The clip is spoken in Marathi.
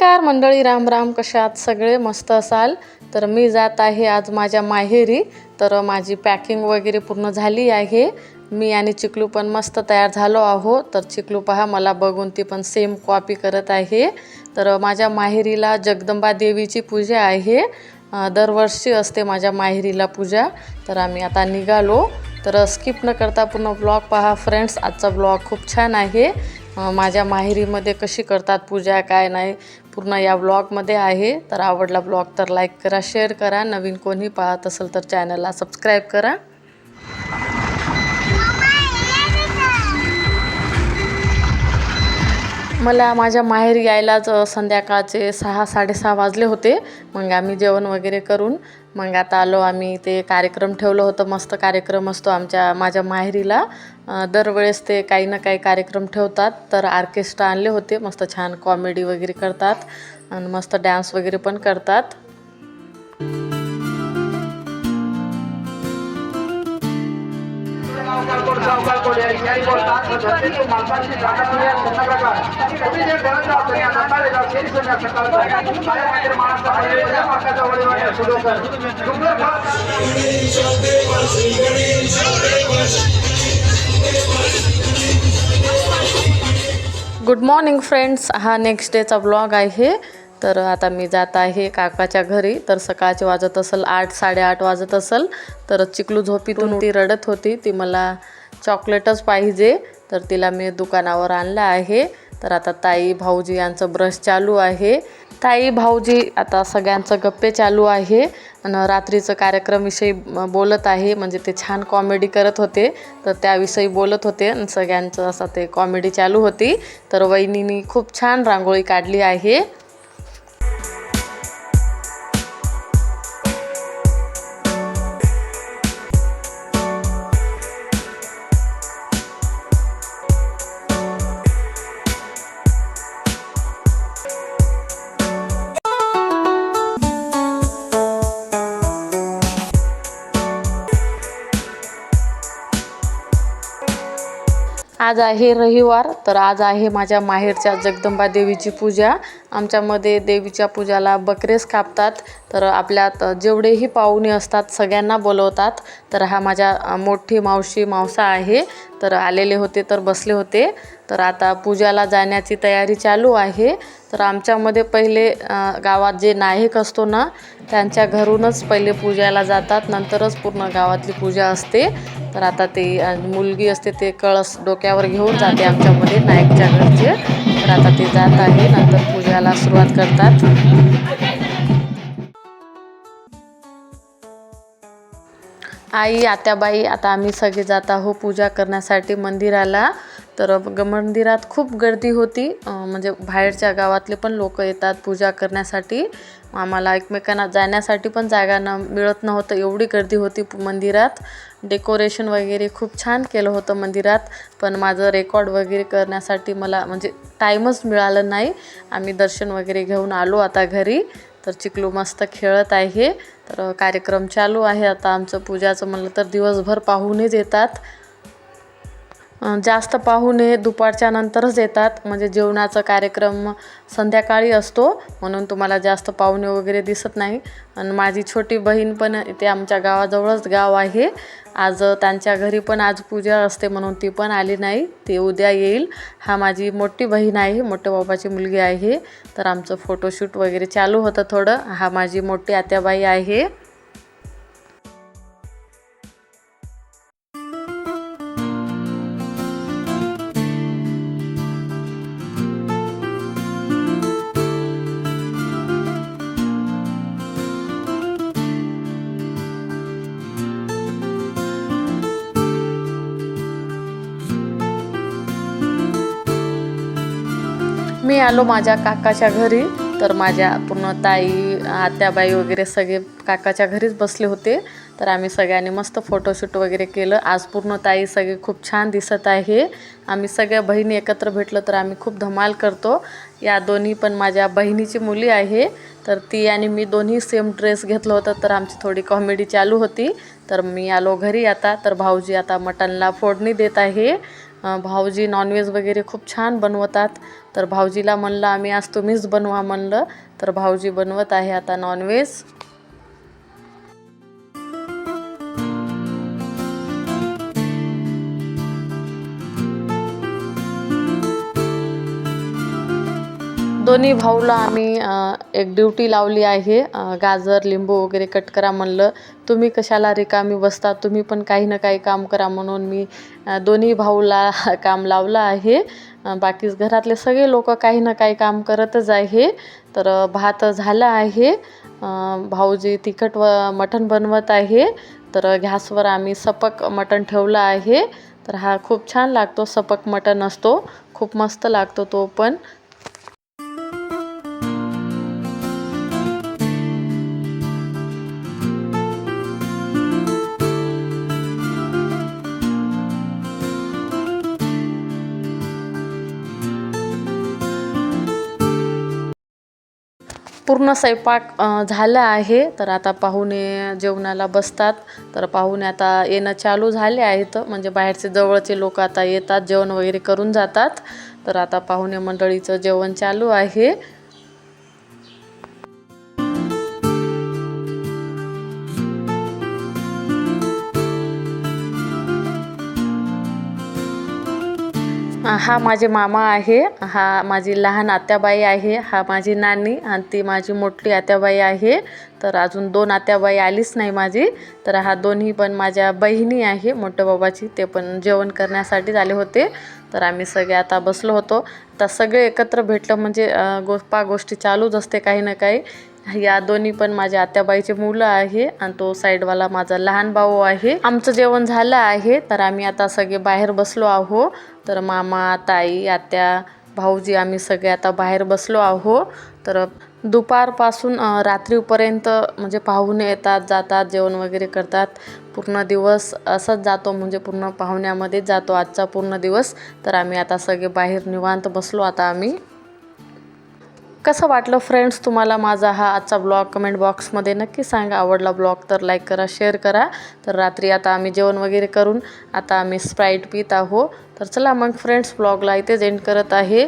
नमस्कार मंडळी राम राम कशात सगळे मस्त असाल? तर मी जात आहे आज माझ्या माहेरी. तर माझी पॅकिंग वगैरे पूर्ण झाली आहे. मी आणि चिकलू पण मस्त तयार झालो आहो तर चिकलू पहा मला बघून ती पण सेम कॉपी करत आहे. तर माझ्या माहेरीला जगदंबा देवीची पूजा आहे. दरवर्षी असते माझ्या माहेरीला पूजा. तर आम्ही आता निघालो. तर स्किप न करता पूर्ण ब्लॉग पहा फ्रेंड्स आजचा ब्लॉग खूप छान आहे. माझ्या माहेरीमध्ये कशी करतात पूजा काय नाही पूर्ण या ब्लॉगमध्ये आहे. तर आवडला ब्लॉग तर लाईक करा शेअर करा. नवीन कोणी पाहत असेल तर चॅनलला सबस्क्राईब करा. मला माझ्या माहेरी यायलाच संध्याकाळचे सहा साडेसहा वाजले होते. मग आम्ही जेवण वगैरे करून मग आता आलो आम्ही ते कार्यक्रम ठेवलं होतं मस्त कार्यक्रम असतो आमच्या माझ्या माहेरीला. दरवेळेस ते काही ना काही कार्यक्रम ठेवतात तर आर्केस्ट्रा आणले होते मस्त छान कॉमेडी वगैरे करतात आणि मस्त डान्स वगैरे पण करतात. गुड मॉर्निंग फ्रेंड्स हा नेक्स्ट डेचा ब्लॉग आहे तर आता मी जात आहे काकाच्या घरी. तर सकाळचे वाजत असेल आठ साडेआठ वाजत असेल. तर चिकलू झोपीतून ती रडत होती. ती मला चॉकलेटच पाहिजे. तर तिला मी दुकानावर आणलं आहे. तर आता ताई भाऊजी यांचं ब्रश चालू आहे. ताई भाऊजी आता सगळ्यांचं गप्पे चालू आहे. आणि रात्रीचं कार्यक्रमविषयी बोलत आहे. म्हणजे ते छान कॉमेडी करत होते. तर त्याविषयी बोलत होते. आणि सगळ्यांचं असं ते कॉमेडी चालू होती. तर वहिनीनी खूप छान रांगोळी काढली आहे. आज आहे रविवार तर आज आहे माझ्या माहेरच्या जगदंबा देवीची पूजा. आमच्यामध्ये देवीच्या पूजाला बकरेच कापतात तर आपल्यात जेवढेही पाहुणे असतात सगळ्यांना बोलवतात. तर हा माझ्या मोठी मावशी मावसा आहे तर आलेले होते तर बसले होते. तर आता पूजाला जाण्याची तयारी चालू आहे. तर आमच्यामध्ये पहिले गावात जे नायक असतो ना त्यांच्या घरूनच पहिले पूजाला जातात. नंतरच पूर्ण गावातली पूजा असते. तर आता ते मुलगी असते ते कळस डोक्यावर घेऊन जाते आमच्यामध्ये नायकच्या घरचे. तर आता ते जात आहे नंतर पूजाला सुरुवात करतात. आई आत्याबाई आता आम्ही सगळे जात आहो पूजा करण्यासाठी मंदिराला. तर ग मंदिरात खूप गर्दी होती. म्हणजे बाहेरच्या गावातले पण लोक येतात पूजा करण्यासाठी. आम्हाला एकमेकांना जाण्यासाठी पण जागा न मिळत नव्हतं. एवढी गर्दी होती मंदिरात. डेकोरेशन वगैरे खूप छान केलं होतं मंदिरात. पण माझं रेकॉर्ड वगैरे करण्यासाठी मला म्हणजे टाईमच मिळालं नाही. आम्ही दर्शन वगैरे घेऊन आलो आता घरी. तर चिकलू मस्त खेळत आहे. तर कार्यक्रम चालू आहे. आता आमचं पूजाचं म्हणलं तर दिवसभर पाहूनच येतात. जास्त पाहुणे दुपारच्या नंतरच येतात म्हणजे जेवणाचा कार्यक्रम संध्याकाळी असतो म्हणून तुम्हाला जास्त पाहुणे वगैरे दिसत नाही. आणि माझी छोटी बहीण पण इथे आमच्या गावाजवळच गाव आहे. आज त्यांच्या घरी पण आज पूजा असते म्हणून ती पण आली नाही. ती उद्या येईल. हा माझी मोठी बहीण आहे मोठ्या बाबाची मुलगी आहे. तर आमचं फोटोशूट वगैरे चालू होतं थोडं. हा माझी मोठी आत्याबाई आहे. मी आलो माझ्या काकाच्या घरी. तर माझ्या पूर्ण ताई आत्याबाई वगैरे सगळे काकाच्या घरीच बसले होते. तर आम्ही सगळ्यांनी मस्त फोटोशूट वगैरे केलं. आज पूर्ण ताई सगळे खूप छान दिसत आहे. आम्ही सगळ्या बहिणी एकत्र भेटलो तर आम्ही खूप धमाल करतो. या दोन्ही पण माझ्या बहिणीची मुली आहे. तर ती आणि मी दोन्ही सेम ड्रेस घेतलं होतं तर आमची थोडी कॉमेडी चालू होती. तर मी आलो घरी आता. तर भाऊजी आता मटणला फोडणी देत आहे. भाऊजी नॉनव्हेज वगैरे खूप छान बनवतात. तर भाऊजीला म्हणलं आम्ही आज तुम्हीच बनवा म्हणलं. तर भाऊजी बनवत आहे आता नॉनव्हेज दोन्ही भाऊला आम्ही एक ड्युटी लावली आहे. गाजर लिंबू वगैरे कट करा म्हणलं. तुम्ही कशाला रिकामी बसता? तुम्ही पण काही ना काही काम करा म्हणून मी दोन्ही भाऊला काम लावलं आहे. बाकीच बाकी घरातले सगळे लोक काही ना काही काम करतच आहे. तर भात झाला आहे. भाऊजी तिखट व मटण बनवत आहे. तर गॅसवर आम्ही सपक मटण ठेवलं आहे. तर हा खूप छान लागतो सपक मटण असतो. खूप मस्त लागतो तो पण. पूर्ण स्वयंपाक झाला आहे. तर आता पाहुणे जेवणाला बसतात. तर पाहुणे आता येणं चालू झाले आहेत. म्हणजे बाहेरचे जवळचे लोक आता येतात जेवण वगैरे करून जातात. तर आता पाहुणे मंडळीचं जेवण चालू आहे. हा माझे मामा आहे. हा माझी लहान आत्याबाई आहे. हा माझी नानी आणि ती माझी मोठी आत्याबाई आहे. तर अजून दोन आत्याबाई आलीच नाही माझी. तर हा दोन्ही पण माझ्या बहिणी आहे. मोठ्या बाबाची ते पण जेवण करण्यासाठीच आले होते. तर आम्ही सगळे आता बसलो होतो. आता सगळे एकत्र भेटलं म्हणजे गोपा गोष्टी चालूच असते काही ना काही. या दोन्ही पण माझ्या आत्याबाईचे मुलं आहे आणि तो साईडवाला माझा लहान भाऊ आहे. आमचं जेवण झालं आहे. तर आम्ही आता सगळे बाहेर बसलो आहो. तर मामा ताई आत्या भाऊजी आम्ही सगळे आता बाहेर बसलो आहो. तर दुपारपासून रात्रीपर्यंत म्हणजे पाहुणे येतात जातात जेवण वगैरे करतात. पूर्ण दिवस असंच जातो म्हणजे पूर्ण पाहुण्यामध्येच जातो आजचा पूर्ण दिवस. तर आम्ही आता सगळे बाहेर निवांत बसलो. आता आम्ही कसं वाटलं फ्रेंड्स तुम्हाला माझा हा आजचा ब्लॉग कमेंट बॉक्समध्ये नक्की सांगा. आवडला ब्लॉग तर लाईक करा शेअर करा. तर रात्री आता आम्ही जेवण वगैरे करून आता आम्ही स्प्राईट पित आहो. तर चला मग फ्रेंड्स ब्लॉगला इथेच एंड करत आहे.